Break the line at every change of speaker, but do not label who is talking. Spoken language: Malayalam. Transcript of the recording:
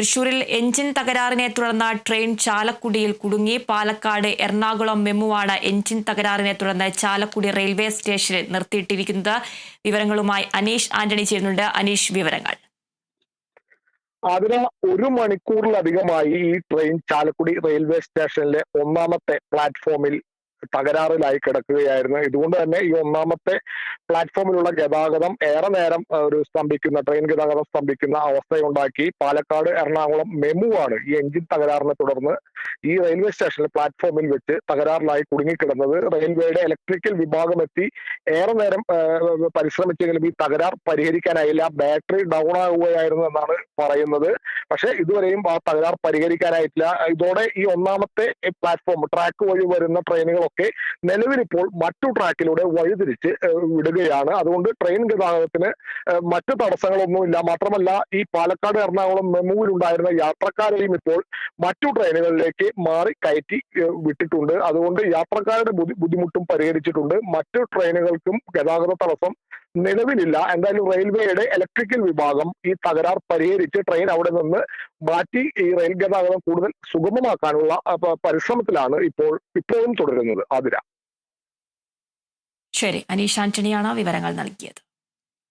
തൃശൂരിൽ എഞ്ചിൻ തകരാറിനെ തുടർന്ന് ട്രെയിൻ ചാലക്കുടിയിൽ കുടുങ്ങി. പാലക്കാട് എറണാകുളം മെമുവാണ് എഞ്ചിൻ തകരാറിനെ തുടർന്ന് ചാലക്കുടി റെയിൽവേ സ്റ്റേഷനിൽ നിർത്തിയിട്ടിരിക്കുന്നത്. വിവരങ്ങളുമായി അനീഷ് ആന്റണി ചെയ്യുന്നുണ്ട് അനീഷ് വിവരങ്ങൾ.
അതിന് ഒരു മണിക്കൂറിലധികമായി ഈ ട്രെയിൻ ചാലക്കുടി റെയിൽവേ സ്റ്റേഷനിലെ ഒന്നാമത്തെ പ്ലാറ്റ്ഫോമിൽ തകരാറിലായി കിടക്കുകയായിരുന്നു. ഇതുകൊണ്ട് തന്നെ ഈ ഒന്നാമത്തെ പ്ലാറ്റ്ഫോമിലുള്ള ഗതാഗതം ഏറെ നേരം ഒരു സ്തംഭിക്കുന്ന ട്രെയിൻ ഗതാഗതം സ്തംഭിക്കുന്ന അവസ്ഥയുണ്ടാക്കി. പാലക്കാട് എറണാകുളം മെമുവാണ് ഈ എഞ്ചിൻ തകരാറിനെ തുടർന്ന് ഈ റെയിൽവേ സ്റ്റേഷനിൽ പ്ലാറ്റ്ഫോമിൽ വെച്ച് തകരാറിലായി കുടുങ്ങിക്കിടന്നത്. റെയിൽവേയുടെ ഇലക്ട്രിക്കൽ വിഭാഗം എത്തി ഏറെ നേരം പരിശ്രമിച്ചെങ്കിലും ഈ തകരാർ പരിഹരിക്കാനായില്ല. ബാറ്ററി ഡൗൺ ആവുകയായിരുന്നു എന്നാണ് പറയുന്നത്. പക്ഷേ ഇതുവരെയും ആ തകരാർ പരിഹരിക്കാനായിട്ടില്ല. ഇതോടെ ഈ ഒന്നാമത്തെ പ്ലാറ്റ്ഫോം ട്രാക്ക് വഴി വരുന്ന ട്രെയിനുകളൊക്കെ നിലവിലിപ്പോൾ മറ്റു ട്രാക്കിലൂടെ വഴിതിരിച്ച് വിടുകയാണ്. അതുകൊണ്ട് ട്രെയിൻ ഗതാഗതത്തിന് മറ്റു തടസ്സങ്ങളൊന്നുമില്ല. മാത്രമല്ല ഈ പാലക്കാട് എറണാകുളം മെമുവിലുണ്ടായിരുന്ന യാത്രക്കാരെയും ഇപ്പോൾ മറ്റു ട്രെയിനുകളിലേക്ക് മാറി കയറ്റി വിട്ടിട്ടുണ്ട്. അതുകൊണ്ട് യാത്രക്കാരുടെ ബുദ്ധിമുട്ടും പരിഹരിച്ചിട്ടുണ്ട്. മറ്റു ട്രെയിനുകൾക്കും ഗതാഗത തടസ്സം നിലവിലില്ല. എന്തായാലും റെയിൽവേയുടെ ഇലക്ട്രിക്കൽ വിഭാഗം ഈ തകരാർ പരിഹരിച്ച് ട്രെയിൻ അവിടെ നിന്ന് മാറ്റി ഈ റെയിൽ ഗതാഗതം കൂടുതൽ സുഗമമാക്കാനുള്ള പരിശ്രമത്തിലാണ് ഇപ്പോൾ ഇപ്പോഴും തുടരുന്നത് ആതിര.
ശരി അനീഷ് ആന്റണിയാണ് വിവരങ്ങൾ നൽകിയത്.